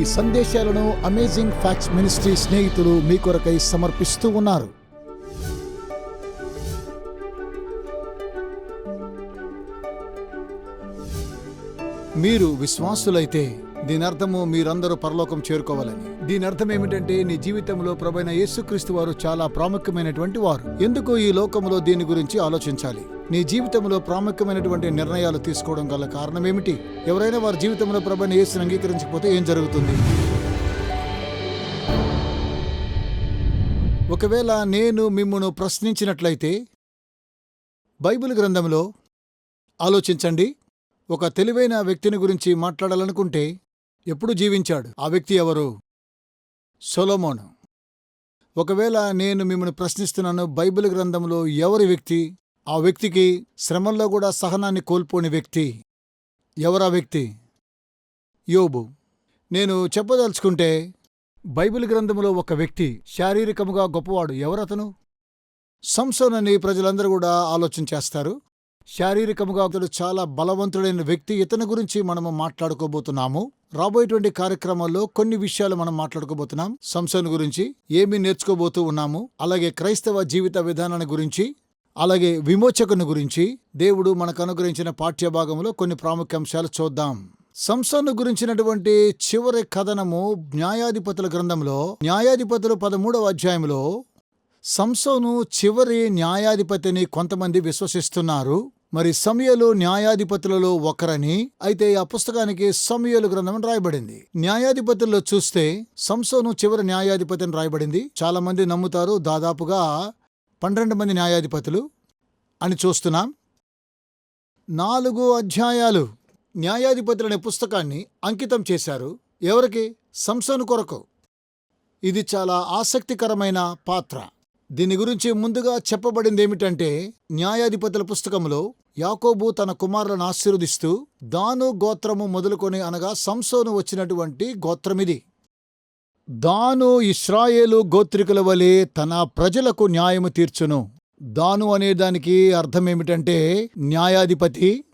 ఈ సందేశాలను amazing facts ministry స్నేహితులు మీ కొరకై సమర్పిస్తూ ఉన్నారు. మీరు విశ్వాసులైతే దీనర్థము మీరందరూ పరలోకం చేరుకోవాలని. దీని అర్థం ఏమిటంటే నీ జీవితంలో ప్రభైన యేసుక్రీస్తు వారు చాలా ప్రాముఖ్యమైనటువంటి వారు. ఎందుకు ఈ లోకంలో దీని గురించి ఆలోచించాలి. నీ జీవితంలో ప్రాముఖ్యమైనటువంటి నిర్ణయాలు తీసుకోవడం గల కారణం ఏమిటి? ఎవరైనా వారి జీవితంలో ప్రభైన యేసుని అంగీకరించకపోతే ఏం జరుగుతుంది? ఒకవేళ నేను మిమ్మను ప్రశ్నించినట్లయితే బైబిల్ గ్రంథంలో ఆలోచించండి. ఒక తెలివైన వ్యక్తిని గురించి మాట్లాడాలనుకుంటే ఎప్పుడు జీవించాడు? ఆ వ్యక్తి ఎవరు? సొలోమోను. ఒకవేళ నేను మిమ్మల్ని ప్రశ్నిస్తున్నాను బైబిల్ గ్రంథంలో ఎవరి వ్యక్తి ఆ వ్యక్తికి శ్రమంలో కూడా సహనాన్ని కోల్పోని వ్యక్తి ఎవరా వ్యక్తి? యోబు. నేను చెప్పదలుచుకుంటే బైబిల్ గ్రంథంలో ఒక వ్యక్తి శారీరకముగా గొప్పవాడు ఎవరతను? సంసోన్ అని ప్రజలందరూ కూడా ఆలోచన చేస్తారు. శారీరకముగా అతడు చాలా బలవంతుడైన వ్యక్తి. ఇతని గురించి మనము మాట్లాడుకోబోతున్నాము. రాబోయేటువంటి కార్యక్రమంలో కొన్ని విషయాలు మనం మాట్లాడుకోబోతున్నాం. సంసన్ గురించి ఏమి నేర్చుకోబోతూ ఉన్నాము. అలాగే క్రైస్తవ జీవిత విధానాన్ని గురించి అలాగే విమోచకుని గురించి దేవుడు మనకు అనుగ్రహించిన పాఠ్యభాగంలో కొన్ని ప్రాముఖ్యాంశాలు చూద్దాం. సంసన్ను గురించినటువంటి చివరి కథనము న్యాయాధిపతుల గ్రంథంలో న్యాయాధిపతులు పదమూడవ అధ్యాయంలో సంసోను చివరి న్యాయాధిపతిని కొంతమంది విశ్వసిస్తున్నారు. మరి సమయలు న్యాయాధిపతులలో ఒకరని అయితే ఆ పుస్తకానికి సమయలు గ్రంథం రాయబడింది. న్యాయాధిపతుల్లో చూస్తే సంసోను చివరి న్యాయాధిపతిని రాయబడింది. చాలా మంది నమ్ముతారు దాదాపుగా పన్నెండు మంది న్యాయాధిపతులు అని చూస్తున్నాం. నాలుగు అధ్యాయాలు. న్యాయాధిపతులనే పుస్తకాన్ని అంకితం చేశారు. ఎవరికి? సంసోను కొరకు. ఇది చాలా ఆసక్తికరమైన పాత్ర. దీని గురించి ముందుగా చెప్పబడింది ఏమిటంటే న్యాయాధిపతుల పుస్తకంలో యాకోబు తన కుమారులను ఆశీర్వదిస్తూ దాను గోత్రము మొదలుకొని అనగా సంసోను వచ్చినటువంటి గోత్రమిది. దాను ఇస్రాయేలు గోత్రికుల వలె తన ప్రజలకు న్యాయము తీర్చును. దాను అనే దానికి అర్థం ఏమిటంటే న్యాయాధిపతి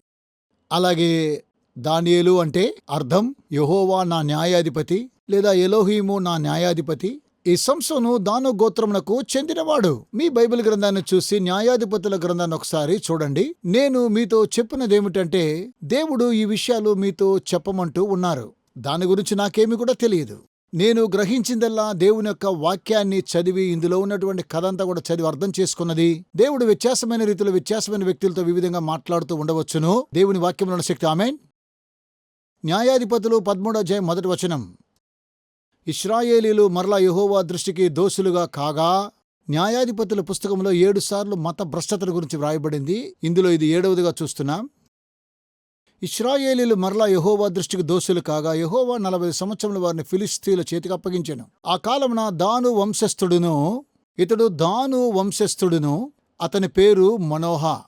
అలాగే దానియేలు అంటే అర్థం యెహోవా నా న్యాయాధిపతి లేదా ఎలోహీము నా న్యాయాధిపతి ఈ సంసోను దాను గోత్రమునకు చెందినవాడు. మీ బైబిల్ గ్రంథాన్ని చూసి న్యాయాధిపతుల గ్రంథాన్ని ఒకసారి చూడండి. నేను మీతో చెప్పినదేమిటంటే దేవుడు ఈ విషయాలు మీతో చెప్పమంటూ ఉన్నారు. దాని గురించి నాకేమి కూడా తెలియదు. నేను గ్రహించిందల్లా దేవుని యొక్క వాక్యాన్ని చదివి ఇందులో ఉన్నటువంటి కథ అంతా కూడా చదివి అర్థం చేసుకున్నది. దేవుడు వ్యత్యాసమైన రీతిలో వ్యత్యాసమైన వ్యక్తులతో వివిధంగా మాట్లాడుతూ ఉండవచ్చును. దేవుని వాక్యంలో శక్తి. ఆమెన్. న్యాయాధిపతులు పదమూడో అధ్యాయం మొదటి వచనం. ఇస్రాయేలీలు మరలా యెహోవా దృష్టికి దోషులుగా కాగా న్యాయాధిపతుల పుస్తకంలో ఏడుసార్లు మత భ్రష్టతల గురించి వ్రాయబడింది. ఇందులో ఇది ఏడవదిగా చూస్తున్నాం. ఇస్రాయేలీలు మరలా యెహోవా దృష్టికి దోషులు కాగా యహోవా నలభై సంవత్సరముల వారిని ఫిలిస్తీన్ల చేతికి అప్పగించాను. ఆ కాలమున దాను వంశస్థుడును ఇతడు దాను వంశస్థుడును అతని పేరు మనోహ.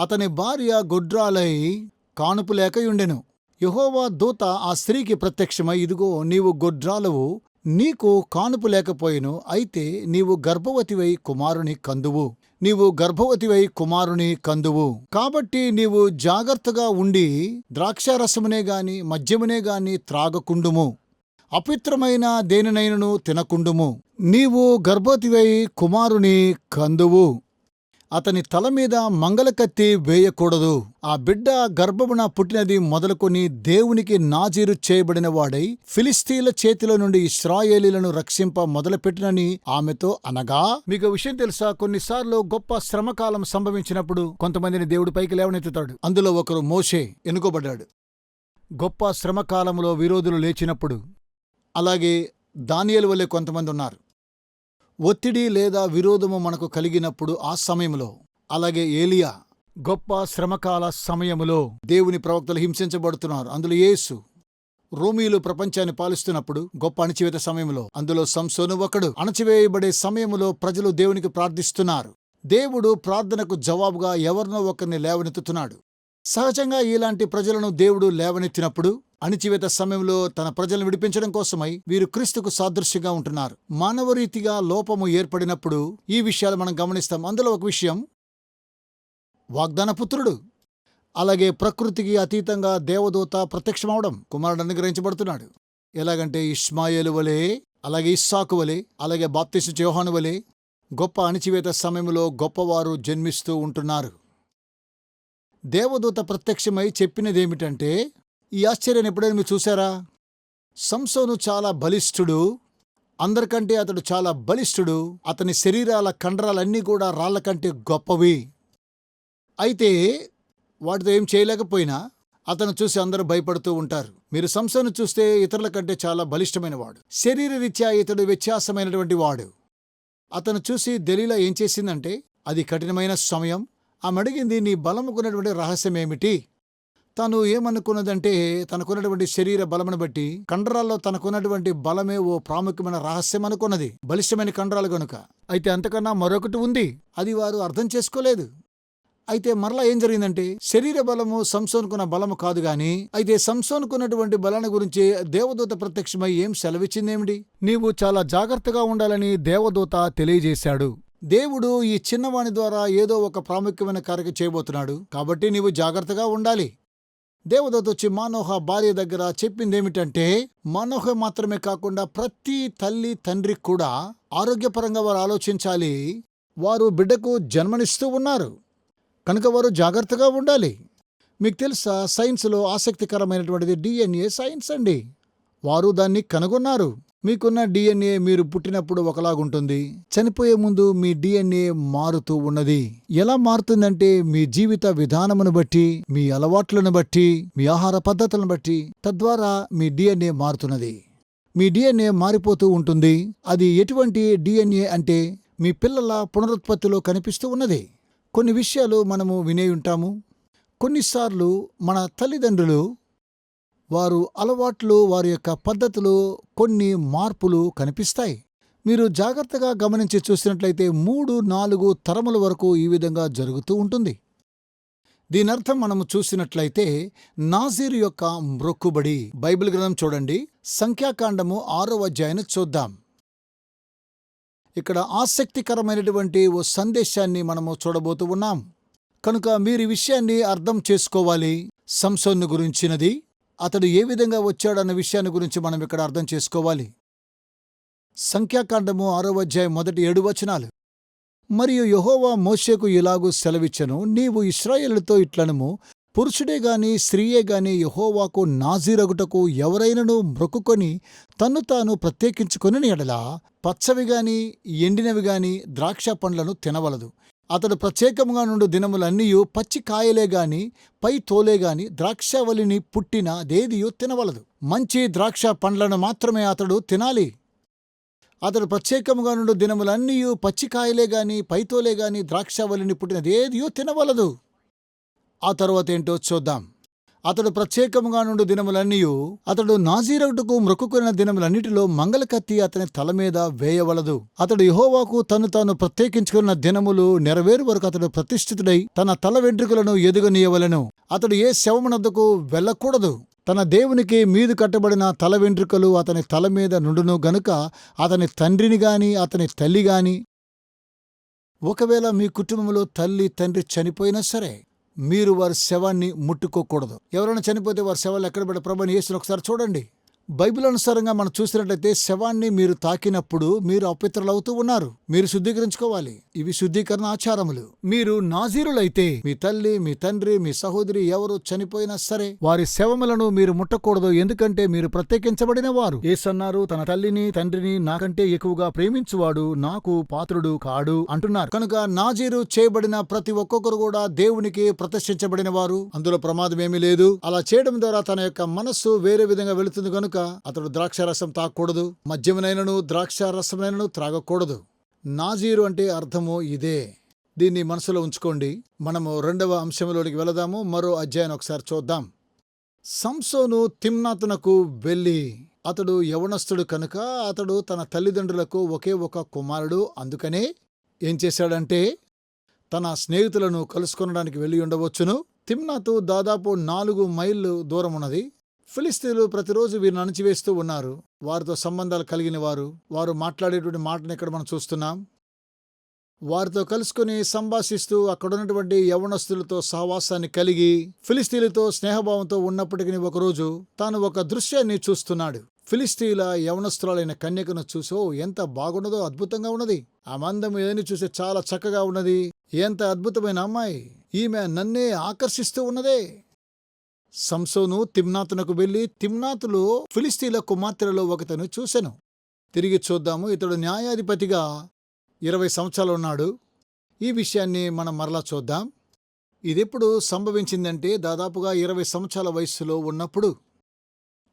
అతని భార్య గొడ్రాలై కానుపు లేకయుండెను యెహోవా దూత ఆ స్త్రీకి ప్రత్యక్షమై ఇదిగో నీవు గొడ్రాలవు నీకు కానుపు లేకపోయిను అయితే నీవు గర్భవతివై కుమారుని కందువు. నీవు గర్భవతివై కుమారుని కందువు. కాబట్టి నీవు జాగ్రత్తగా ఉండి ద్రాక్షారసమునే గాని మద్యమునే గాని త్రాగకుండుము. అపిత్రమైన దేనినైనను తినకుండుము. నీవు గర్భవతివై కుమారుని కందువు. అతని తల మీద మంగళకత్తి వేయకూడదు. ఆ బిడ్డ గర్భమున పుట్టినది మొదలుకొని దేవునికి నాజీరు చేయబడిన వాడై ఫిలిస్తీన్ల చేతిలో నుండి ఇస్రాయేలీలను రక్షింప మొదలుపెట్టినని ఆమెతో అనగా మీకు విషయం తెలుసా? కొన్నిసార్లు గొప్ప శ్రమకాలం సంభవించినప్పుడు కొంతమందిని దేవుడి పైకి లేవనెత్తుతాడు. అందులో ఒకరు మోషే ఎనుకోబడ్డాడు. గొప్ప శ్రమకాలంలో విరోధులు లేచినప్పుడు. అలాగే దానియలు వల్లే కొంతమంది ఉన్నారు. ఒత్తిడి లేదా విరోధము మనకు కలిగినప్పుడు ఆ సమయంలో అలాగే ఏలియా గొప్ప శ్రమకాల సమయములో దేవుని ప్రవక్తలు హింసించబడుతున్నారు. అందులో యేసు రోమీలు ప్రపంచాన్ని పాలిస్తున్నప్పుడు గొప్ప అణచివేత సమయంలో అందులో సంసోను ఒకడు అణచివేయబడే సమయంలో ప్రజలు దేవునికి ప్రార్థిస్తున్నారు. దేవుడు ప్రార్థనకు జవాబుగా ఎవరినో ఒకరిని లేవనెత్తుతున్నాడు. సహజంగా ఇలాంటి ప్రజలను దేవుడు లేవనెత్తినప్పుడు అణిచివేత సమయంలో తన ప్రజలను విడిపించడం కోసమై వీరు క్రీస్తుకు సాదృశ్యంగా ఉంటున్నారు. మానవరీతిగా లోపము ఏర్పడినప్పుడు ఈ విషయాలు మనం గమనిస్తాం. అందులో ఒక విషయం వాగ్దాన పుత్రుడు అలాగే ప్రకృతికి అతీతంగా దేవదూత ప్రత్యక్షమవడం కుమారుడు అనుగ్రహించబడుతున్నాడు. ఎలాగంటే ఇస్మాయేలు వలె అలాగే ఇస్సాకు వలె అలాగే బాప్తిస్ యోహాను వలె గొప్ప అణిచివేత సమయంలో గొప్పవారు జన్మిస్తూ ఉంటున్నారు. దేవదూత ప్రత్యక్షమై చెప్పినదేమిటంటే ఈ ఆశ్చర్యాన్ని ఎప్పుడైనా మీరు చూసారా సంసోను చాలా బలిష్ఠుడు. అందరికంటే అతడు చాలా బలిష్ఠుడు. అతని శరీరాల కండరాలన్నీ కూడా రాళ్ళ కంటే గొప్పవి. అయితే వాటితో ఏం చేయలేకపోయినా అతను చూసి అందరూ భయపడుతూ ఉంటారు. మీరు సంసోను చూస్తే ఇతరుల కంటే చాలా బలిష్టమైన వాడు శరీర రీత్యా ఇతడు వ్యత్యాసమైనటువంటి వాడు. అతను చూసి దలీలా ఏం చేసిందంటే అది కఠినమైన సమయం. ఆమె అడిగింది నీ బలముకున్నటువంటి రహస్యం ఏమిటి తను ఏమనుకున్నదంటే తనకున్నటువంటి శరీర బలమును బట్టి కండరాల్లో తనకున్నటువంటి బలమే ఓ ప్రాముఖ్యమైన రహస్యం అనుకున్నది బలిష్టమైన కండరాలు గనుక. అయితే అంతకన్నా మరొకటి ఉంది అది వారు అర్థం చేసుకోలేదు. అయితే మరలా ఏం జరిగిందంటే శరీర బలము సంసోనుకున్న బలము కాదు గాని అయితే సంసోనుకున్నటువంటి బలాన్ని గురించి దేవదూత ప్రత్యక్షమై ఏం సెలవిచ్చిందేమిటి? నీవు చాలా జాగ్రత్తగా ఉండాలని దేవదూత తెలియజేశాడు. దేవుడు ఈ చిన్నవాని ద్వారా ఏదో ఒక ప్రాముఖ్యమైన కార్యక్రమం చేయబోతున్నాడు. కాబట్టి నీవు జాగ్రత్తగా ఉండాలి. దేవదూత వచ్చి మానోహ భార్య దగ్గర చెప్పిందేమిటంటే మానోహ మాత్రమే కాకుండా ప్రతి తల్లి తండ్రి కూడా ఆరోగ్యపరంగా వారు ఆలోచించాలి. వారు బిడ్డకు జన్మనిస్తూ ఉన్నారు. కనుక వారు జాగ్రత్తగా ఉండాలి. మీకు తెలుసా సైన్స్లో ఆసక్తికరమైనటువంటిది డిఎన్ఏ సైన్స్ అండి. వారు దాన్ని కనుగొన్నారు. మీకున్న డిఎన్ఏ మీరు పుట్టినప్పుడు ఒకలాగుంటుంది. చనిపోయే ముందు మీ డిఎన్ఏ మారుతూ ఉన్నది. ఎలా మారుతుందంటే మీ జీవిత విధానమును బట్టి మీ అలవాట్లను బట్టి మీ ఆహార పద్ధతులను బట్టి తద్వారా మీ డిఎన్ఏ మారుతున్నది. మీ డిఎన్ఏ మారిపోతూ ఉంటుంది. అది ఎటువంటి డిఎన్ఏ అంటే మీ పిల్లల పునరుత్పత్తిలో కనిపిస్తూ ఉన్నది. కొన్ని విషయాలు మనము వినే ఉంటాము. కొన్నిసార్లు మన తల్లిదండ్రులు వారు అలవాట్లు వారి యొక్క పద్ధతులు కొన్ని మార్పులు కనిపిస్తాయి. మీరు జాగ్రత్తగా గమనించి చూసినట్లయితే మూడు నాలుగు తరముల వరకు ఈ విధంగా జరుగుతూ ఉంటుంది. దీనర్థం మనము చూసినట్లయితే నాజీర్ యొక్క మ్రొక్కుబడి బైబిల్ గ్రంథం చూడండి. సంఖ్యాకాండము ఆరో అధ్యాయాన్ని చూద్దాం. ఇక్కడ ఆసక్తికరమైనటువంటి ఓ సందేశాన్ని మనము చూడబోతూ ఉన్నాం. కనుక మీరు ఈ విషయాన్ని అర్థం చేసుకోవాలి. సంసోన్ను గురించినది. అతడు ఏ విధంగా వచ్చాడన్న విషయాన్ని గురించి మనం ఇక్కడ అర్థం చేసుకోవాలి. సంఖ్యాకాండము ఆరో అధ్యాయం మొదటి ఏడు వచనాలు. మరియు యహోవా మోషేకు ఇలాగూ సెలవిచ్చను నీవు ఇస్రాయేలుతో ఇట్లనము పురుషుడే గాని స్త్రీయే గాని యెహోవాకు నాజీరగుటకు ఎవరైనను మ్రొక్కుకొని తన్ను తాను ప్రత్యేకించుకొని ఎడలా పచ్చవి గాని ఎండినవి గాని ద్రాక్ష పండ్లను తినవలదు. అతడు ప్రత్యేకముగా నుండి దినములన్నీయు పచ్చి కాయలే గాని పై తోలే గాని ద్రాక్షవలిని పుట్టిన దేదియు తినవలదు. మంచి ద్రాక్ష పండ్లను మాత్రమే అతడు తినాలి. అతడు ప్రత్యేకముగా నుండు దినములన్నీయు పచ్చికాయలే గాని పైతోలే గాని ద్రాక్షవల్లిని పుట్టినదేదియో తినవలదు. ఆ తర్వాత ఏంటో చూద్దాం. అతడు ప్రత్యేకముగా నుండు దినములన్నీ అతడు నాజీరవుటకు మ్రొక్కుకున్న దినములన్నిటిలో మంగళకత్తి అతని తల మీద వేయవలదు. అతడు యహోవాకు తను తాను ప్రత్యేకించుకున్న దినములు నెరవేరు వరకు అతడు ప్రతిష్ఠితుడై తన తల వెంట్రుకలను ఎదుగనీయవలను. అతడు ఏ శవమునద్దకు వెళ్ళకూడదు. తన దేవునికి మీదు కట్టబడిన తల వెంట్రుకలు అతని తల మీద నుండును గనుక అతని తండ్రిని గాని అతని తల్లి గాని ఒకవేళ మీ కుటుంబంలో తల్లి తండ్రి చనిపోయినా సరే మీరు వారి శవాన్ని ముట్టుకోకూడదు. ఎవరైనా చనిపోతే వారి శవాలు ఎక్కడ పెడ ప్రభాని వేసిన ఒకసారి చూడండి. బైబిల్ అనుసారంగా మనం చూసినట్లయితే శవాన్ని మీరు తాకినప్పుడు మీరు అపవిత్రులవుతూ ఉన్నారు. మీరు శుద్ధీకరించుకోవాలి. ఇవి శుద్ధీకరణ ఆచారములు. మీరు నాజీరులైతే మీ తల్లి మీ తండ్రి మీ సహోదరి ఎవరు చనిపోయినా సరే వారి శవములను మీరు ముట్టకూడదు. ఎందుకంటే మీరు ప్రత్యేకించబడిన వారు ఏసన్నారు తన తల్లిని తండ్రిని నాకంటే ఎక్కువగా ప్రేమించువాడు నాకు పాత్రుడు కాడు అంటున్నారు. కనుక నాజీరు చేయబడిన ప్రతి ఒక్కొక్కరు కూడా దేవునికి ప్రతిష్ఠించబడిన వారు అందులో ప్రమాదం ఏమీ లేదు. అలా చేయడం ద్వారా తన యొక్క మనస్సు వేరే విధంగా వెళుతుంది. కనుక అతడు ద్రాక్షారసం తాగకూడదు మద్యమునైనను ద్రాక్షారసమైనను త్రాగకూడదు. నాజీరు అంటే అర్థము ఇదే. దీన్ని మనసులో ఉంచుకోండి. మనము రెండవ అంశంలోనికి వెళదాము. మరో అధ్యాయం ఒకసారి చూద్దాం. సంసోను తిమ్నాతునకు వెళ్ళి అతడు యవనస్తుడు కనుక అతడు తన తల్లిదండ్రులకు ఒకే ఒక కుమారుడు. అందుకనే ఏం చేశాడంటే తన స్నేహితులను కలుసుకొనడానికి వెళ్ళి ఉండవచ్చును. తిమ్నాతు దాదాపు నాలుగు మైళ్ళు దూరం ఉన్నది ఫిలిస్తీన్లు ప్రతిరోజు వీరిని అణచివేస్తూ ఉన్నారు. వారితో సంబంధాలు కలిగిన వారు వారు మాట్లాడేటువంటి మాటను ఇక్కడ మనం చూస్తున్నాం. వారితో కలుసుకుని సంభాషిస్తూ అక్కడున్నటువంటి యవనస్తులతో సహవాసాన్ని కలిగి ఫిలిస్తీన్లతో స్నేహభావంతో ఉన్నప్పటికీ ఒకరోజు తాను ఒక దృశ్యాన్ని చూస్తున్నాడు. ఫిలిస్తీన్ల యవనస్తురాలైన కన్యకను చూసో ఎంత బాగున్నదో అద్భుతంగా ఉన్నది. ఆ మందం ఏదని చూసి చాలా చక్కగా ఉన్నది. ఎంత అద్భుతమైన అమ్మాయి. ఈమె నన్నే ఆకర్షిస్తూ ఉన్నదే. సంసోను తిమ్నాతునకు వెళ్ళి తిమ్నాతులో ఫిలిస్తీన్ల కుమార్తెలలో ఒకతను చూశాను తిరిగి చూద్దాము ఇతడు న్యాయాధిపతిగా ఇరవై సంవత్సరాలు ఉన్నాడు. ఈ విషయాన్ని మనం మరలా చూద్దాం. ఇదెప్పుడు సంభవించిందంటే దాదాపుగా ఇరవై సంవత్సరాల వయస్సులో ఉన్నప్పుడు.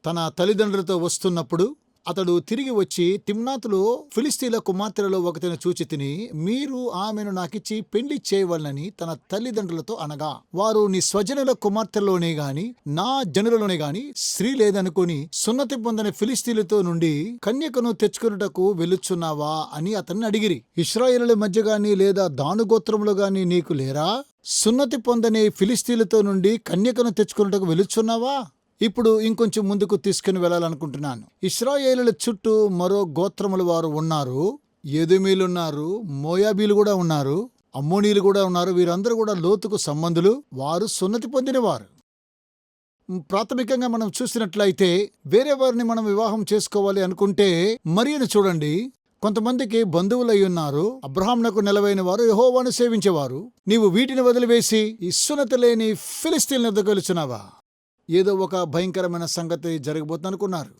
తన తల్లిదండ్రులతో వస్తున్నప్పుడు అతడు తిరిగి వచ్చి తిమ్నాతులో ఫిలిస్తీన్ల కుమార్తెలలో ఒకతను చూచి తిని మీరు ఆమెను నాకిచ్చి పెళ్ళి చేయవలనని తన తల్లిదండ్రులతో అనగా వారు నీ స్వజనుల కుమార్తెలోనే గాని నా జనులలోనే గాని స్త్రీ లేదనుకుని సున్నతి పొందని ఫిలిస్తీన్లతో నుండి కన్యకను తెచ్చుకున్నటకు వెళ్ళుచున్నావా? అని అతన్ని అడిగిరి. ఇస్రాయేలుల మధ్య గాని లేదా దానుగోత్రములు గాని నీకు లేరా? సున్నతి పొందని ఫిలిస్తీన్లతో నుండి కన్యకను తెచ్చుకున్నటకు వెళ్ళుచున్నావా? ఇప్పుడు ఇంకొంచెం ముందుకు తీసుకుని వెళ్ళాలనుకుంటున్నాను. ఇస్రాయేలుల చుట్టూ మరో గోత్రముల వారు ఉన్నారు. ఎదుమీలున్నారు. మోయాబీలు కూడా ఉన్నారు. అమ్మోనీలు కూడా ఉన్నారు. వీరందరూ కూడా లోతుకు సంబంధులు. వారు సున్నతి పొందినవారు. ప్రాథమికంగా మనం చూసినట్లయితే వేరే వారిని మనం వివాహం చేసుకోవాలి అనుకుంటే మరియను చూడండి. కొంతమందికి బంధువులై ఉన్నారు. అబ్రహాంనకు నెలవైన వారు యహోవాను సేవించేవారు. నీవు వీటిని వదిలివేసి ఈ సున్నతి లేని ఫిలిస్తీన్ వెలుచున్నావా ఏదో ఒక భయంకరమైన సంగతి జరగబోతుందనుకున్నారు.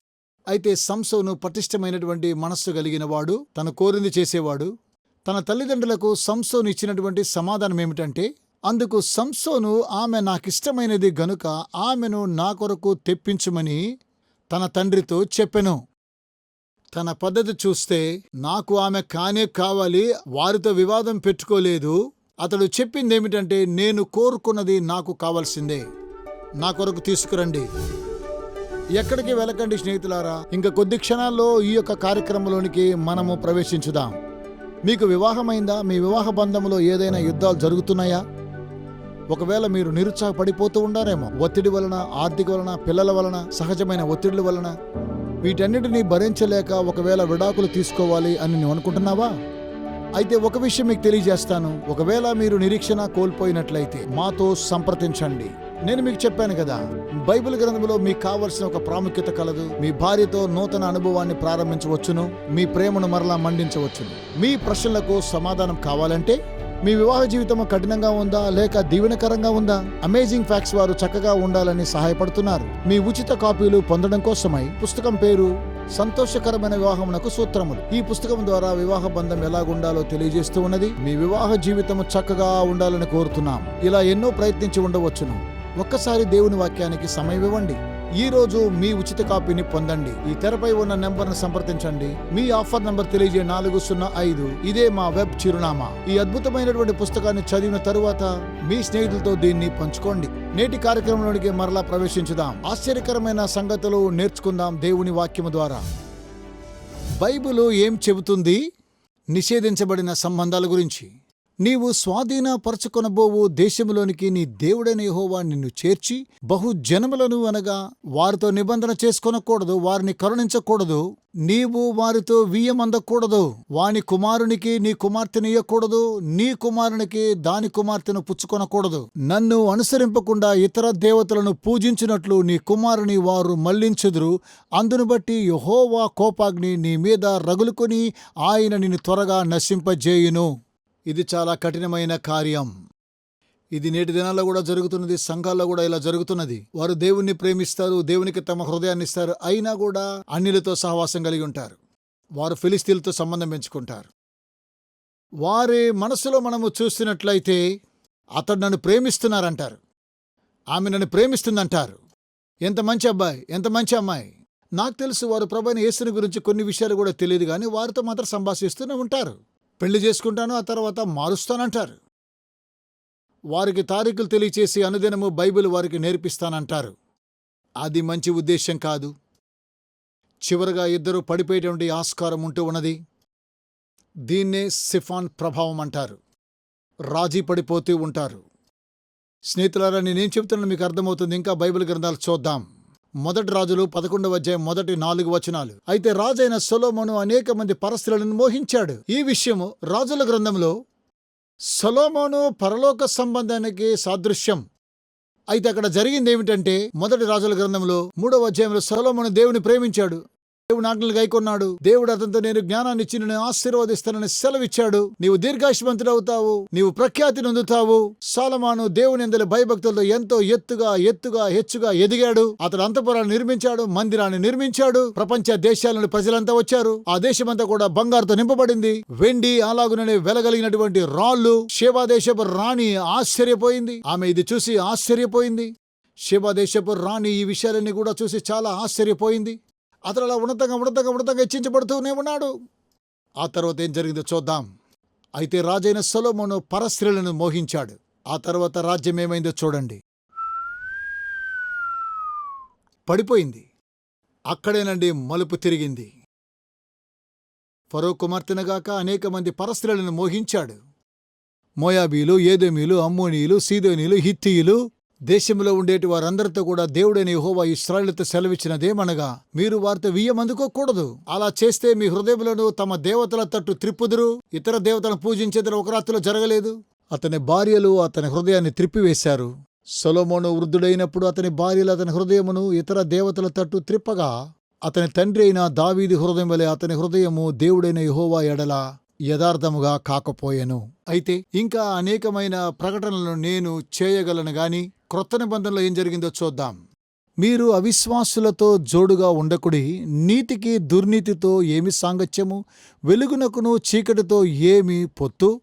అయితే సంసోను పటిష్టమైనటువంటి మనస్సు కలిగిన వాడు కోరింది చేసేవాడు. తన తల్లిదండ్రులకు సంసోను ఇచ్చినటువంటి సమాధానం ఏమిటంటే అందుకు సంసోను ఆమె నాకిష్టమైనది గనుక ఆమెను నా కొరకు తెప్పించుమని తన తండ్రితో చెప్పెను. తన పద్ధతి చూస్తే నాకు ఆమె కానే కావాలి వారితో వివాదం పెట్టుకోలేదు. అతడు చెప్పిందేమిటంటే నేను కోరుకున్నది నాకు కావాల్సిందే. నా కొరకు తీసుకురండి. ఎక్కడికి వెళ్ళకండి స్నేహితులారా? ఇంకా కొద్ది క్షణాల్లో ఈ యొక్క కార్యక్రమంలోనికి మనము ప్రవేశించుదాం. మీకు వివాహమైందా? మీ వివాహ బంధంలో ఏదైనా యుద్ధాలు జరుగుతున్నాయా? ఒకవేళ మీరు నిరుత్సాహపడిపోతూ ఉండారేమో ఒత్తిడి వలన ఆర్థిక వలన పిల్లల వలన సహజమైన ఒత్తిడుల వలన వీటన్నిటినీ భరించలేక ఒకవేళ విడాకులు తీసుకోవాలి అని నువ్వు అనుకుంటున్నావా? అయితే ఒక విషయం మీకు తెలియజేస్తాను. ఒకవేళ మీరు నిరీక్షణ కోల్పోయినట్లయితే మాతో సంప్రదించండి. నేను మీకు చెప్పాను కదా బైబిల్ గ్రంథంలో మీకు కావలసిన ఒక ప్రాముఖ్యత కలదు. మీ భార్యతో నూతన అనుభవాన్ని ప్రారంభించవచ్చును మీ ప్రేమను మరలా మండించవచ్చును. మీ ప్రశ్నలకు సమాధానం కావాలంటే మీ వివాహ జీవితం కఠినంగా ఉందా లేక దీవెనకరంగా ఉందా? అమేజింగ్ ఫ్యాక్ట్స్ వారు చక్కగా ఉండాలని సహాయపడుతున్నారు. మీ ఉచిత కాపీలు పొందడం కోసమై పుస్తకం పేరు సంతోషకరమైన వివాహమునకు సూత్రములు. ఈ పుస్తకం ద్వారా వివాహ బంధం ఎలాగుండాలో తెలియజేస్తూ ఉన్నది. మీ వివాహ జీవితం చక్కగా ఉండాలని కోరుతున్నాం. ఇలా ఎన్నో ప్రయత్నించి ఉండవచ్చును. ఒక్కసారి దేవుని వాక్యానికి సమయం ఇవ్వండి. ఈ రోజు మీ ఉచిత కాపీని పొందండి. ఈ తెరపై ఉన్న నెంబర్ను సంప్రదించండి. మీ ఆఫర్ నంబర్ తెలియజే నాలుగు సున్నా ఐదు. ఇదే మా వెబ్ చిరునామా. ఈ అద్భుతమైనటువంటి పుస్తకాన్ని చదివిన తరువాత మీ స్నేహితులతో దీన్ని పంచుకోండి. నేటి కార్యక్రమంలోనికి మరలా ప్రవేశించుదాం. ఆశ్చర్యకరమైన సంగతులు నేర్చుకుందాం దేవుని వాక్యము ద్వారా. బైబిల్ ఏం చెబుతుంది? నిషేధించబడిన సంబంధాల గురించి. నీవు స్వాధీనపరచుకొనబోవు దేశములోనికి నీ దేవుడైన యహోవా నిన్ను చేర్చి బహు జనములను అనగా వారితో నిబంధన చేసుకొనకూడదు వారిని కరుణించకూడదు నీవు వారితో వియ్యమందకూడదు వాని కుమారునికి నీ కుమార్తెను ఇయ్యకూడదు నీ కుమారునికి దాని కుమార్తెను పుచ్చుకొనకూడదు. నన్ను అనుసరింపకుండా ఇతర దేవతలను పూజించినట్లు నీ కుమారుని వారు మళ్ళించుదురు అందును బట్టి యహోవా కోపాగ్ని నీ మీద రగులుకొని ఆయన నిన్ను త్వరగా నశింపజేయును. ఇది చాలా కఠినమైన కార్యం. ఇది నేటి దినాల్లో కూడా జరుగుతున్నది సంఘాల్లో కూడా ఇలా జరుగుతున్నది. వారు దేవుణ్ణి ప్రేమిస్తారు దేవునికి తమ హృదయాన్ని ఇస్తారు. అయినా కూడా అన్యులతో సహవాసం కలిగి ఉంటారు. వారు ఫిలిస్తీన్లతో సంబంధం పెంచుకుంటారు. వారి మనసులో మనము చూస్తున్నట్లయితే అతడు నన్ను ప్రేమిస్తున్నారంటారు. ఆమె నన్ను ప్రేమిస్తుందంటారు. ఎంత మంచి అబ్బాయి ఎంత మంచి అమ్మాయి. నాకు తెలుసు వారు ప్రభైన యేసుని గురించి కొన్ని విషయాలు కూడా తెలియదు కానీ వారితో మాత్రం సంభాషిస్తూనే ఉంటారు. పెళ్ళి చేసుకుంటాను ఆ తర్వాత మారుస్తానంటారు. వారికి తారీఖులు తెలియచేసి అనుదినము బైబిల్ వారికి నేర్పిస్తానంటారు. అది మంచి ఉద్దేశం కాదు. చివరగా ఇద్దరు పడిపోయేటువంటి ఆస్కారం ఉంటూ ఉన్నది. దీన్నే సిఫాన్ ప్రభావం అంటారు. రాజీ పడిపోతూ ఉంటారు. స్నేహితులారా నేనేం చెబుతున్నాను మీకు అర్థమవుతుంది. ఇంకా బైబిల్ గ్రంథాలు చూద్దాం. మొదటి రాజులు పదకొండవ అధ్యాయం మొదటి నాలుగు వచనాలు. అయితే రాజైన సొలోమోను అనేక మంది పరస్త్రులను మోహించాడు. ఈ విషయము రాజుల గ్రంథంలో సొలోమోను పరలోక సంబంధానికి సాదృశ్యం. అయితే అక్కడ జరిగింది ఏమిటంటే మొదటి రాజుల గ్రంథంలో మూడవ అధ్యాయంలో సొలోమోను దేవుని ప్రేమించాడు. దేవుని ఆజ్ఞలు గైకొన్నాడు. దేవుడు అతనితో నేను జ్ఞానాన్ని ఇచ్చి నేను ఆశీర్వదిస్తానని సెలవిచ్చాడు. నీవు దీర్ఘాయుష్మంతుడవుతావు నీవు ప్రఖ్యాతి నొందుతావు. సాలమాను దేవుని ఎందలి భయభక్తులతో ఎంతో ఎత్తుగా ఎత్తుగా హెచ్చుగా ఎదిగాడు. అతడు అంతపురాన్ని నిర్మించాడు మందిరాన్ని నిర్మించాడు. ప్రపంచ దేశాల నుండి ప్రజలంతా వచ్చారు. ఆ దేశమంతా కూడా బంగారుతో నింపబడింది. వెండి అలాగుననే వెలగలిగినటువంటి రాళ్ళు శివా రాణి ఆశ్చర్యపోయింది. ఆమె ఇది చూసి ఆశ్చర్యపోయింది. శివా దేశపు రాణి ఈ విషయాలన్నీ కూడా చూసి చాలా ఆశ్చర్యపోయింది. అతను అలా ఉన్నతంగా ఉన్నతంగా ఉన్నతంగా హెచ్చించబడుతూనే ఉన్నాడు. ఆ తర్వాత ఏం జరిగిందో చూద్దాం. అయితే రాజైన సొలోమోను పరస్త్రీలను మోహించాడు. ఆ తర్వాత రాజ్యం ఏమైందో చూడండి. పడిపోయింది. అక్కడేనండి మలుపు తిరిగింది. ఫరో కుమార్తెనగాక అనేక మంది పరస్త్రీలను మోహించాడు. మోయాబీలు ఏదోమీలు అమ్మోనీయులు సీదోనీలు హిత్తీయులు దేశంలో ఉండేటి వారందరితో కూడా దేవుడైన యహోవా ఇస్రాయేలుతో సెలవిచ్చినదేమనగా మీరు వారితో వియ్యమందుకోకూడదు అలా చేస్తే మీ హృదయములను తమ దేవతల తట్టు త్రిప్పుదురు. ఇతర దేవతలను పూజించేదని ఒక రాత్రిలో జరగలేదు. అతని భార్యలు అతని హృదయాన్ని త్రిప్పివేశారు. సొలొమోను వృద్ధుడైనప్పుడు అతని భార్యలు అతని హృదయమును ఇతర దేవతల తట్టు త్రిప్పగా అతని తండ్రి అయిన దావీది హృదయం వలె అతని హృదయము దేవుడైన యహోవా ఎడల. యథార్థముగా కాకపోయెను. అయితే ఇంకా అనేకమైన ప్రకటనలను నేను చేయగలను గాని క్రొత్త నిబంధనలో ఏం జరిగిందో చూద్దాం. మీరు అవిశ్వాసులతో జోడుగా ఉండకుడి నీతికి దుర్నీతితో ఏమి సాంగత్యము? వెలుగునకును చీకటితో ఏమి పొత్తు?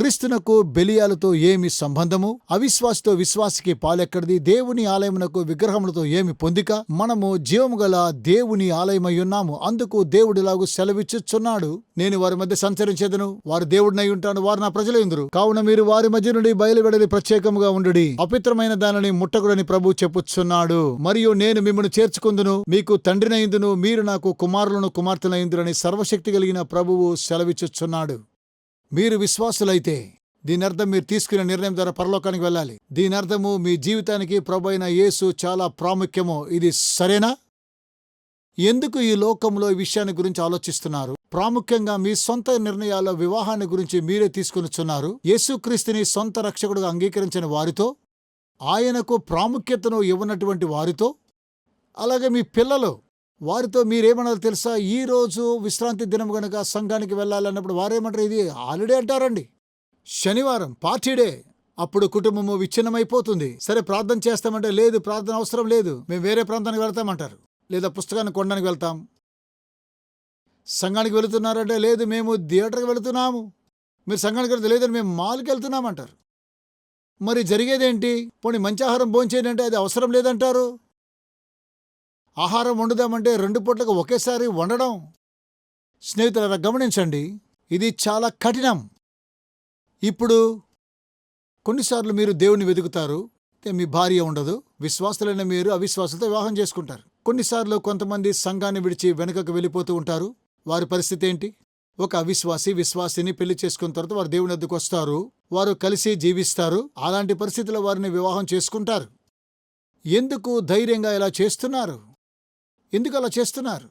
క్రీస్తునకు బెలియాలతో ఏమి సంబంధము? అవిశ్వాసతో విశ్వాసికి పాలెక్కడిది? దేవుని ఆలయమునకు విగ్రహములతో ఏమి పొందిక? మనము జీవము గల దేవుని ఆలయమై ఉన్నాము అందుకు దేవుడిలాగు సెలవిచ్చుచున్నాడు. నేను వారి మధ్య సంచరించేదను. వారు దేవుడినై ఉంటాను వారు నా ప్రజలు ఎందురు కావున మీరు వారి మధ్య నుండి బయలువెడలి ప్రత్యేకముగా ఉండుడి. అపిత్రమైన దానిని ముట్టకుడని ప్రభు చెప్పుచున్నాడు. మరియు నేను మిమ్మల్ని చేర్చుకుందును. మీకు తండ్రినైందును మీరు నాకు కుమారులను కుమార్తెనైందురని సర్వశక్తి కలిగిన ప్రభువు సెలవిచ్చుచున్నాడు. మీరు విశ్వాసులైతే దీని అర్థం మీరు తీసుకునే నిర్ణయం ద్వారా పరలోకానికి వెళ్ళాలి. దీని అర్థము మీ జీవితానికి ప్రభు అయిన యేసు చాలా ప్రాముఖ్యము. ఇది సరేనా? ఎందుకు ఈ లోకంలో ఈ విషయాన్ని గురించి ఆలోచిస్తున్నారు? ప్రాముఖ్యంగా మీ సొంత నిర్ణయాల వివాహాన్ని గురించి మీరే తీసుకునిచున్నారు? యేసుక్రీస్తుని సొంత రక్షకుడుగా అంగీకరించిన వారితో? ఆయనకు ప్రాముఖ్యతను ఇవ్వనటువంటి వారితో? అలాగే మీ పిల్లలు వారితో మీరేమన్నారు తెలుసా? ఈ రోజు విశ్రాంతి దినం కనుక సంఘానికి వెళ్ళాలన్నప్పుడు వారేమంటారు? ఇది హాలిడే అంటారండి. శనివారం పార్టీ డే. అప్పుడు కుటుంబము విచ్ఛిన్నమైపోతుంది. సరే ప్రార్థన చేస్తామంటే లేదు ప్రార్థన అవసరం లేదు. మేము వేరే ప్రాంతానికి వెళ్తామంటారు. లేదా పుస్తకాన్ని కొనడానికి వెళ్తాం. సంఘానికి వెళుతున్నారంటే లేదు మేము థియేటర్కి వెళుతున్నాము. మీరు సంఘానికి వెళ్తే లేదని మేము మాల్కి వెళ్తున్నామంటారు. మరి జరిగేదేంటి? పోనీ మంచి ఆహారం భోంచేయండి అంటే అది అవసరం లేదంటారు? ఆహారం వండుదామంటే రెండు పూట్లకు ఒకేసారి వండడం? స్నేహితులారా గమనించండి. ఇది చాలా కఠినం. ఇప్పుడు కొన్నిసార్లు మీరు దేవుని వెతుకుతారు మీ భార్య ఉండదు విశ్వాసులైన మీరు అవిశ్వాసులతో వివాహం చేసుకుంటారు. కొన్నిసార్లు కొంతమంది సంఘాన్ని విడిచి వెనుకకు వెళ్ళిపోతూ ఉంటారు. వారి పరిస్థితి ఏంటి? ఒక అవిశ్వాసి విశ్వాసిని పెళ్ళి చేసుకున్న తర్వాత వారు దేవుని వద్దకు వస్తారు. వారు కలిసి జీవిస్తారు. అలాంటి పరిస్థితుల్లో వారిని వివాహం చేసుకుంటారు. ఎందుకు ధైర్యంగా ఇలా చేస్తున్నారు? ఎందుకు అలా చేస్తున్నారు?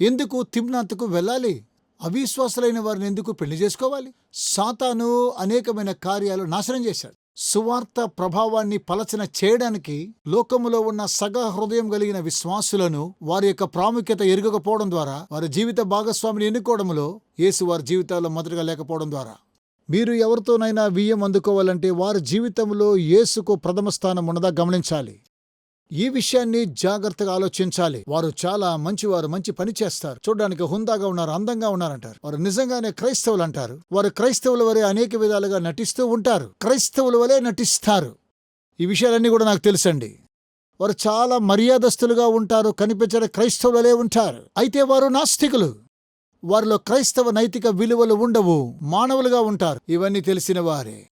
ఎందుకు తిమ్నాత్కు వెళ్ళాలి? అవిశ్వాసులైన వారిని ఎందుకు పెళ్ళి చేసుకోవాలి? సాతాను అనేకమైన కార్యాలు నాశనం చేశాడు. సువార్త ప్రభావాన్ని పలచన చేయడానికి లోకములో ఉన్న సగ హృదయం కలిగిన విశ్వాసులను వారి యొక్క ప్రాముఖ్యత ఎరగకపోవడం ద్వారా వారి జీవిత భాగస్వామిని ఎన్నుకోవడంలో యేసు వారి జీవితాల్లో మొదటగా లేకపోవడం ద్వారా. మీరు ఎవరితోనైనా వియ్యం అందుకోవాలంటే వారి జీవితంలో యేసుకు ప్రథమ స్థానం ఉన్నదా గమనించాలి. ఈ విషయాన్ని జాగ్రత్తగా ఆలోచించాలి. వారు చాలా మంచివారు మంచి పని చేస్తారు. చూడడానికి హుందాగా ఉన్నారు అందంగా ఉన్నారంటారు. వారు నిజంగానే క్రైస్తవులు అంటారు. వారు క్రైస్తవుల వలె అనేక విధాలుగా నటిస్తూ ఉంటారు. క్రైస్తవుల వలె నటిస్తారు. ఈ విషయాలన్నీ కూడా నాకు తెలుసండి. వారు చాలా మర్యాదస్తులుగా ఉంటారు కనిపించడం క్రైస్తవులలే ఉంటారు. అయితే వారు నాస్తికులు. వారిలో క్రైస్తవ నైతిక విలువలు ఉండవు మానవులుగా ఉంటారు. ఇవన్నీ తెలిసిన వారే.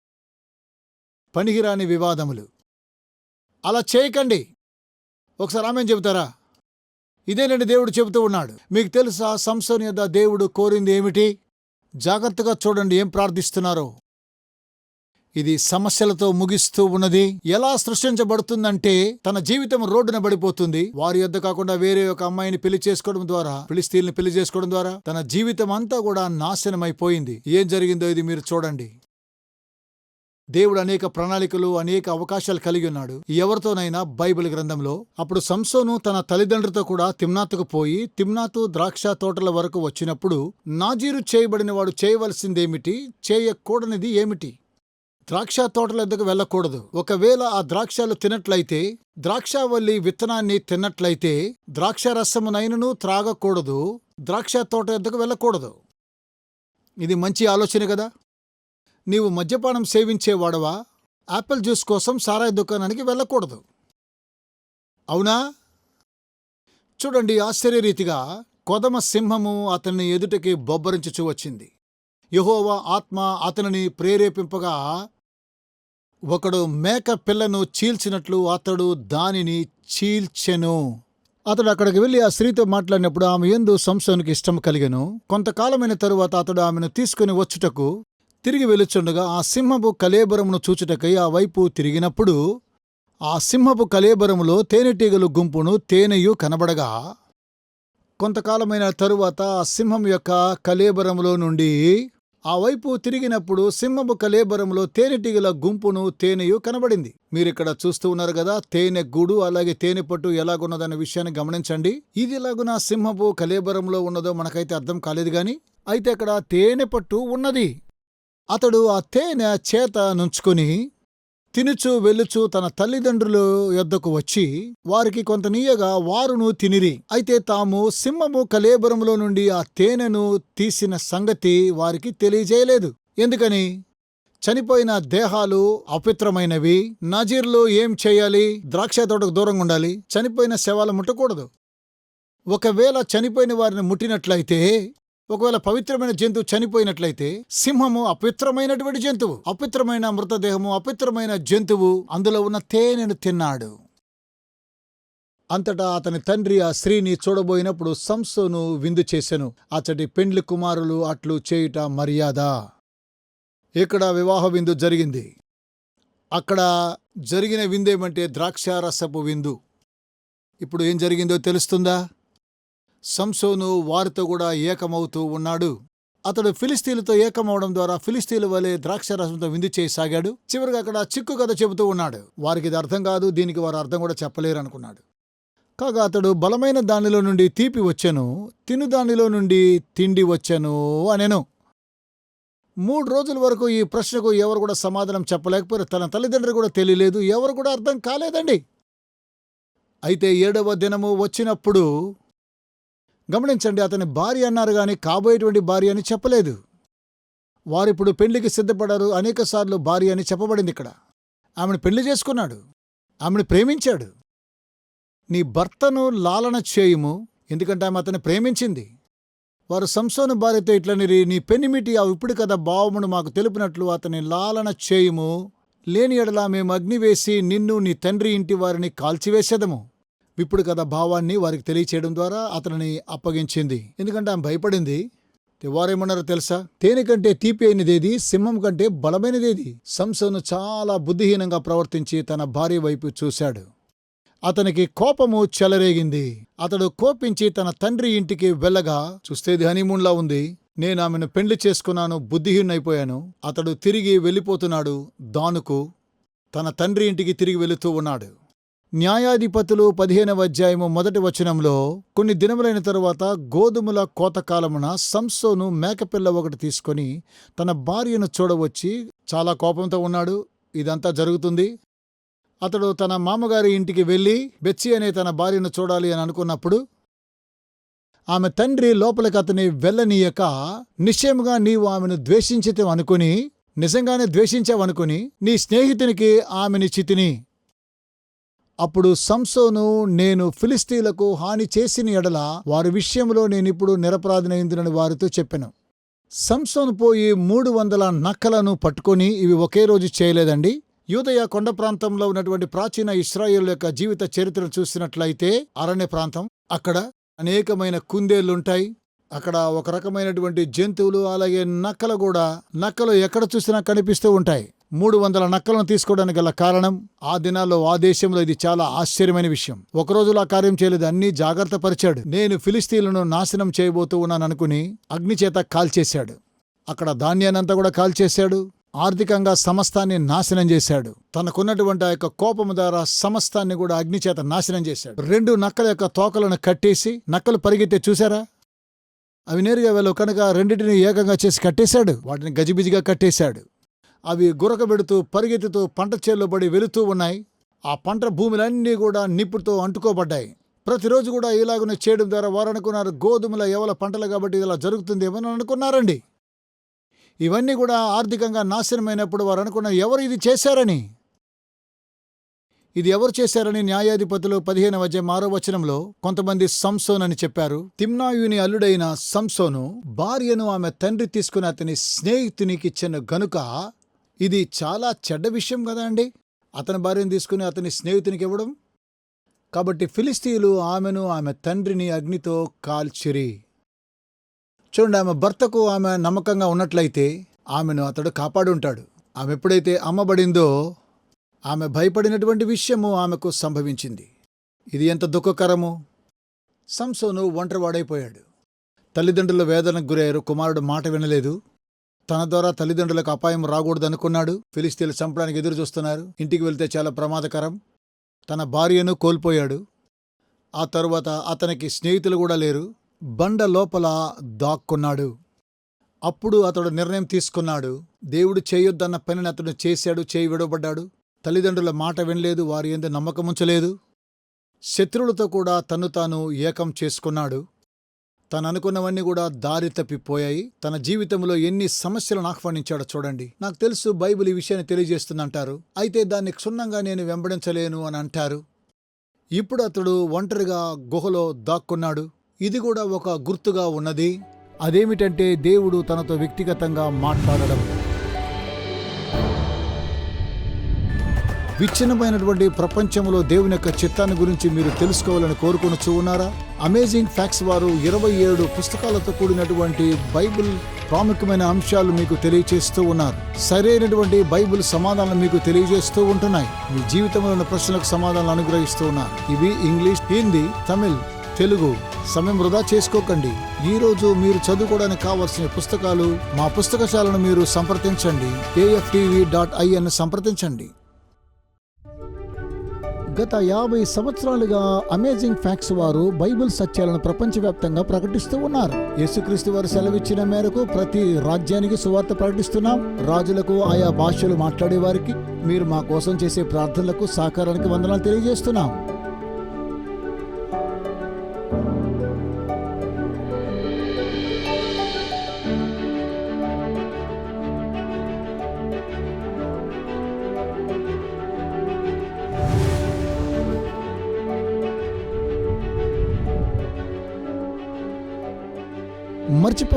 పనికిరాని వివాదములు. అలా చేయకండి. ఒకసారి ఆమె చెబుతారా? ఇదేనండి దేవుడు చెబుతూ ఉన్నాడు. మీకు తెలుసా సంసోన్ యొద్ద దేవుడు కోరింది ఏమిటి? జాగ్రత్తగా చూడండి ఏం ప్రార్థిస్తున్నారో. ఇది సమస్యలతో ముగిస్తూ ఉన్నది. ఎలా సృష్టించబడుతుందంటే తన జీవితం రోడ్డున పడిపోతుంది. వారి యొద్ద కాకుండా వేరే ఒక అమ్మాయిని పెళ్ళి చేసుకోవడం ద్వారా పిలిస్తీల్ని పెళ్ళి చేసుకోవడం ద్వారా తన జీవితం అంతా కూడా నాశనమైపోయింది. ఏం జరిగిందో ఇది మీరు చూడండి. దేవుడు అనేక ప్రణాళికలు అనేక అవకాశాలు కలిగి ఉన్నాడు. ఎవరితోనైనా బైబిల్ గ్రంథంలో అప్పుడు సంసోను తన తల్లిదండ్రులతో కూడా తిమ్నాతుకు పోయి తిమ్నాతు ద్రాక్ష తోటల వరకు వచ్చినప్పుడు నాజీరు చేయబడిన వాడు చేయవలసిందేమిటి? చేయకూడనిది ఏమిటి? ద్రాక్ష తోటల ఎద్దకు వెళ్ళకూడదు. ఒకవేళ ఆ ద్రాక్షలు తినట్లయితే ద్రాక్షావల్లి విత్తనాన్ని తిన్నట్లయితే ద్రాక్ష రసమునైనను త్రాగకూడదు. ద్రాక్ష తోట ఎద్దకు వెళ్ళకూడదు. ఇది మంచి ఆలోచన కదా? నీవు మద్యపానం సేవించేవాడవా యాపిల్ జ్యూస్ కోసం సారాయి దుకాణానికి వెళ్ళకూడదు. అవునా? చూడండి ఆశ్చర్యరీతిగా కొదమ సింహము అతన్ని ఎదుటకి బొబ్బరించుచు వచ్చింది. యహోవా ఆత్మ అతనిని ప్రేరేపింపగా ఒకడు మేక పిల్లను చీల్చినట్లు అతడు దానిని చీల్చెను. అతడు అక్కడికి వెళ్ళి ఆ స్త్రీతో మాట్లాడినప్పుడు ఆమె ఎందు సంశయానికి ఇష్టం కలిగను. కొంతకాలమైన తరువాత అతడు ఆమెను తీసుకుని వచ్చుటకు తిరిగి వెలుచుండగా ఆ సింహపు కలేబరమును చూచుటకై ఆ వైపు తిరిగినప్పుడు ఆ సింహపు కలేబరములో తేనెటీగలు గుంపును తేనెయు కనబడగా కొంతకాలమైన తరువాత ఆ సింహం యొక్క కలేబరములో నుండి ఆ వైపు తిరిగినప్పుడు సింహపు కలేబరములో తేనెటీగల గుంపును తేనెయు కనబడింది. మీరిక్కడ చూస్తూ ఉన్నారు కదా తేనె గూడు అలాగే తేనె పట్టు ఎలాగున్నదన్న విషయాన్ని గమనించండి. ఇది ఎలాగున సింహపు కలేబరంలో ఉన్నదో మనకైతే అర్థం కాలేదు గాని అయితే అక్కడ తేనె పట్టు ఉన్నది. అతడు ఆ తేనె చేత నుంచుకుని తినుచు వెలుచు తన తల్లిదండ్రుల యొద్దకు వచ్చి వారికి కొంత నీయగా వారును తినిరి. అయితే తాము సింహము కలేబరములో నుండి ఆ తేనెను తీసిన సంగతి వారికి తెలియజేయలేదు. ఎందుకని? చనిపోయిన దేహాలు అపవిత్రమైనవి. నజీర్లో ఏం చేయాలి? ద్రాక్ష తోటకు దూరంగా ఉండాలి. చనిపోయిన శవాలు ముట్టకూడదు. ఒకవేళ చనిపోయిన వారిని ముట్టినట్లయితే ఒకవేళ పవిత్రమైన జంతువు చనిపోయినట్లయితే సింహము అపవిత్రమైనటువంటి జంతువు అపవిత్రమైన మృతదేహము అపవిత్రమైన జంతువు అందులో ఉన్న తేనెను తిన్నాడు. అంతటా అతని తండ్రి ఆ స్త్రీని చూడబోయినప్పుడు సంసోను విందు చేసెను. అతడి పెండ్లి కుమారులు అట్లు చేయుట మర్యాద. ఇక్కడ వివాహ విందు జరిగింది. అక్కడ జరిగిన విందేమంటే ద్రాక్షారసపు విందు. ఇప్పుడు ఏం జరిగిందో తెలుస్తుందా? సంసోను వారితో కూడా ఏకమవుతూ ఉన్నాడు. అతడు ఫిలిస్తీన్లతో ఏకమవడం ద్వారా ఫిలిస్తీన్ల వలె ద్రాక్షరసంతో విందు చేయసాగాడు చివరిగా అక్కడ చిక్కు కథ చెబుతూ ఉన్నాడు. వారికి ఇది అర్థం కాదు దీనికి వారు అర్థం కూడా చెప్పలేరు అనుకున్నాడు కాగా అతడు బలమైన దానిలో నుండి తీపి వచ్చెను తిను దానిలో నుండి తిండి వచ్చెను అనెను. మూడు రోజుల వరకు ఈ ప్రశ్నకు ఎవరు కూడా సమాధానం చెప్పలేకపోయారు. తన తల్లిదండ్రులు కూడా తెలియలేదు. ఎవరు కూడా అర్థం కాలేదండి. అయితే ఏడవ దినము వచ్చినప్పుడు గమనించండి అతని భార్య అన్నారు కానీ కాబోయేటువంటి భార్య అని చెప్పలేదు. వారిప్పుడు పెళ్ళికి సిద్ధపడారు అనేకసార్లు భార్య అని చెప్పబడింది ఇక్కడ. ఆమెను పెళ్ళి చేసుకున్నాడు. ఆమెను ప్రేమించాడు. నీ భర్తను లాలన చేయుము ఎందుకంటే ఆమె అతను ప్రేమించింది. వారు సంసోను భార్యతో ఇట్లనిరి నీ పెనిమిటి ఆ ఇప్పుడు కదా భావమును మాకు తెలిపినట్లు అతని లాలన చేయుము. లేని ఎడలా మేము అగ్ని వేసి నిన్ను నీ తండ్రి ఇంటి వారిని కాల్చివేసేదము. విప్పుడు కథ భావాన్ని వారికి తెలియచేయడం ద్వారా అతనిని అప్పగించింది. ఎందుకంటే ఆమె భయపడింది. వారేమన్నారో తెలుసా? తేనె కంటే తీపి అయినదేది సింహం కంటే బలమైనదేది? సంసోను చాలా బుద్ధిహీనంగా ప్రవర్తించి తన భార్య వైపు చూశాడు. అతనికి కోపము చెలరేగింది. అతడు కోపించి తన తండ్రి ఇంటికి వెళ్ళగా చూస్తేది హనీమూన్లా ఉంది. నేను ఆమెను పెండ్లి చేసుకున్నాను బుద్ధిహీనైపోయాను అతడు తిరిగి వెళ్ళిపోతున్నాడు దానుకు. తన తండ్రి ఇంటికి తిరిగి వెళుతూ ఉన్నాడు. న్యాయాధిపతులు పదిహేనవ అధ్యాయము మొదటి వచనంలో కొన్ని దినములైన తరువాత గోధుమల కోతకాలమున సంసోను మేకపిల్ల ఒకటి తీసుకొని తన భార్యను చూడవచ్చి చాలా కోపంతో ఉన్నాడు. ఇదంతా జరుగుతుంది. అతడు తన మామగారి ఇంటికి వెళ్ళి బెచ్చి అనే తన భార్యను చూడాలి అని అనుకున్నప్పుడు ఆమె తండ్రి లోపలికి అతని వెళ్ళనీయక నిశ్చయముగా నీవు ఆమెను ద్వేషించితే అనుకుని నిజంగానే ద్వేషించావనుకుని నీ స్నేహితునికి ఆమెని చితిని. అప్పుడు సంసోను నేను ఫిలిస్తీలకు హాని చేసిన ఎడల వారి విషయంలో నేనిప్పుడు నిరపరాధినైందునని వారితో చెప్పాను. సంసోను పోయి మూడు వందల నక్కలను పట్టుకొని ఇవి ఒకే రోజు చేయలేదండి. యూదయ కొండ ప్రాంతంలో ఉన్నటువంటి ప్రాచీన ఇస్రాయేల్ యొక్క జీవిత చరిత్ర చూసినట్లయితే అరణ్య ప్రాంతం అక్కడ అనేకమైన కుందేళ్ళుంటాయి. అక్కడ ఒక రకమైనటువంటి జంతువులు అలాగే నక్కలు కూడా నక్కలు ఎక్కడ చూసినా కనిపిస్తూ ఉంటాయి. మూడు వందల నక్కలను తీసుకోవడానికి గల కారణం ఆ దినాల్లో ఆ దేశంలో ఇది చాలా ఆశ్చర్యమైన విషయం. ఒక రోజులో ఆ కార్యం చేయలేదు అన్ని జాగ్రత్త పరిచాడు. నేను ఫిలిస్తీన్లను నాశనం చేయబోతూ ఉన్నాననుకుని అగ్నిచేత కాల్చేశాడు అక్కడ ధాన్యాన్నంతా కూడా కాల్చేశాడు ఆర్థికంగా సమస్తాన్ని నాశనం చేశాడు. తనకున్నటువంటి ఆ యొక్క కోపము ద్వారా సమస్తాన్ని కూడా అగ్నిచేత నాశనం చేశాడు. రెండు నక్కల యొక్క తోకలను కట్టేసి నక్కలు పరిగెత్తే చూశారా? అవి నేరుగా వెళ్ళవు కనుక రెండింటిని ఏకంగా చేసి కట్టేశాడు? వాటిని గజిబిజిగా కట్టేశాడు. అవి గురకబెడుతూ పరిగెత్తుతూ పంట చేల్లో పడి వెళుతూ ఉన్నాయి. ఆ పంట భూములన్నీ కూడా నిప్పుతో అంటుకోబడ్డాయి. ప్రతిరోజు కూడా ఇలాగనే చేయడం ద్వారా వారు అనుకున్నారు గోధుమల ఎవల పంటలు కాబట్టి ఇలా జరుగుతుందేమో అని అనుకున్నారండి. ఇవన్నీ కూడా ఆర్థికంగా నాశనమైనప్పుడు వారు అనుకున్నారు ఎవరు ఇది చేశారని? ఇది ఎవరు చేశారని న్యాయాధిపతులు పదిహేను వచ్చే ఆరో వచనంలో కొంతమంది సంసోన్ అని చెప్పారు. తిమ్నాయుని అల్లుడైన సంసోను భార్యను ఆమె తండ్రి తీసుకుని అతని స్నేహితునికి ఇచ్చిన గనుక ఇది చాలా చెడ్డ విషయం కదా అండి. అతని భార్యను తీసుకుని అతని స్నేహితునికి ఇవ్వడం. కాబట్టి ఫిలిస్తీయులు ఆమెను ఆమె తండ్రిని అగ్నితో కాల్చిరి. చూడండి ఆమె భర్తకు ఆమె నమ్మకంగా ఉన్నట్లయితే ఆమెను అతడు కాపాడుంటాడు ఆమె ఎప్పుడైతే అమ్మబడిందో ఆమె భయపడినటువంటి విషయము ఆమెకు సంభవించింది. ఇది ఎంత దుఃఖకరము! సంసోను ఒంటరివాడైపోయాడు. తల్లిదండ్రుల వేదనకు గురయ్యారు. కుమారుడు మాట వినలేదు. తన ద్వారా తల్లిదండ్రులకు అపాయం రాకూడదనుకున్నాడు. ఫిలిస్తీన్లు చంపడానికి ఎదురు చూస్తున్నారు ఇంటికి వెళ్తే చాలా ప్రమాదకరం. తన భార్యను కోల్పోయాడు. ఆ తరువాత అతనికి స్నేహితులు కూడా లేరు. బండ లోపల దాక్కున్నాడు. అప్పుడు అతడు నిర్ణయం తీసుకున్నాడు. దేవుడు చేయొద్దన్న పనిని అతడు చేశాడు. చేయి విడవబడ్డాడు. తల్లిదండ్రుల మాట వినలేదు. వారి ఎందు నమ్మకముంచలేదు. శత్రువులతో కూడా తను తాను ఏకం చేసుకున్నాడు. తను అనుకున్నవన్నీ కూడా దారి తప్పిపోయాయి. తన జీవితంలో ఎన్ని సమస్యలను ఆహ్వానించాడో చూడండి. నాకు తెలుసు బైబిల్ ఈ విషయాన్ని తెలియజేస్తుందంటారు. అయితే దాన్ని క్షుణ్ణంగా నేను వెంబడించలేను అని అంటారు. ఇప్పుడు అతడు ఒంటరిగా గుహలో దాక్కున్నాడు. ఇది కూడా ఒక గుర్తుగా ఉన్నది. అదేమిటంటే దేవుడు తనతో వ్యక్తిగతంగా మాట్లాడడం. విచ్ఛిన్నమైనటువంటి ప్రపంచంలో దేవుని యొక్క చిత్తాన్ని గురించి మీరు తెలుసుకోవాలని కోరుకుని ఉన్నారా? అమేజింగ్ ఫ్యాక్స్ వారు ఇరవై ఏడు పుస్తకాలతో కూడినటువంటి బైబిల్ ప్రాముఖ్యమైన అంశాలు మీకు తెలియజేస్తూ ఉన్నారు. సరైనటువంటి బైబిల్ సమాధానాలు మీకు తెలియజేస్తూ ఉంటున్నాయి. మీ జీవితంలో ఉన్న ప్రశ్నలకు సమాధానాలు అనుగ్రహిస్తూ ఉన్నారు. ఇవి ఇంగ్లీష్ హిందీ తమిళ్ తెలుగు. సమయం వృధా చేసుకోకండి. ఈ రోజు మీరు చదువుకోవడానికి కావాల్సిన పుస్తకాలు మా పుస్తకశాలను మీరు సంప్రదించండి. ఏఎఫ్టీవీ డాట్ ఐఎన్ సంప్రదించండి. గత యాభై సంవత్సరాలుగా అమేజింగ్ ఫ్యాక్ట్స్ వారు బైబిల్ సత్యాలను ప్రపంచవ్యాప్తంగా ప్రకటిస్తూ ఉన్నారు. యేసుక్రీస్తు వారు సెలవిచ్చిన మేరకు ప్రతి రాజ్యానికి సువార్త ప్రకటిస్తున్నాం. రాజులకు ఆయా భాషలు మాట్లాడే వారికి మీరు మా కోసం చేసే ప్రార్థనలకు సహకారానికి వందనాలు తెలియజేస్తున్నాం.